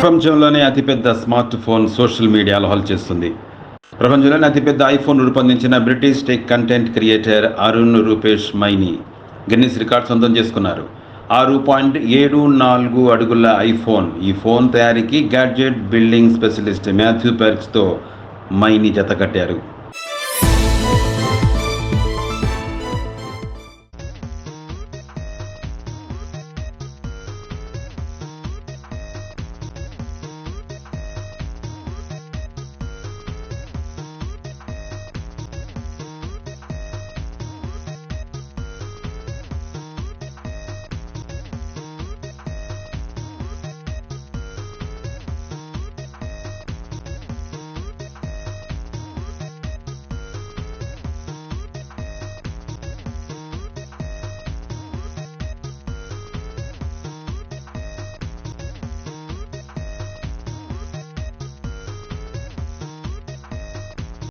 ప్రపంచంలోనే అతిపెద్ద smart phone social మీడియాలో హల్ చేస్తుంది. ప్రపంచంలోనే అతిపెద్ద ఐఫోన్ రూపొందించిన British tech content creator Arun Rupesh Maini Guinness record సొంతం చేసుకున్నారు. ఆరు పాయింట్ ఏడు నాలుగు అడుగుల ఐఫోన్ ఈ ఫోన్ తయారీకి గ్యాడ్జెట్ బిల్డింగ్ స్పెషలిస్ట్ మాథ్యూ పెర్క్స్తో మైని జత కట్టారు.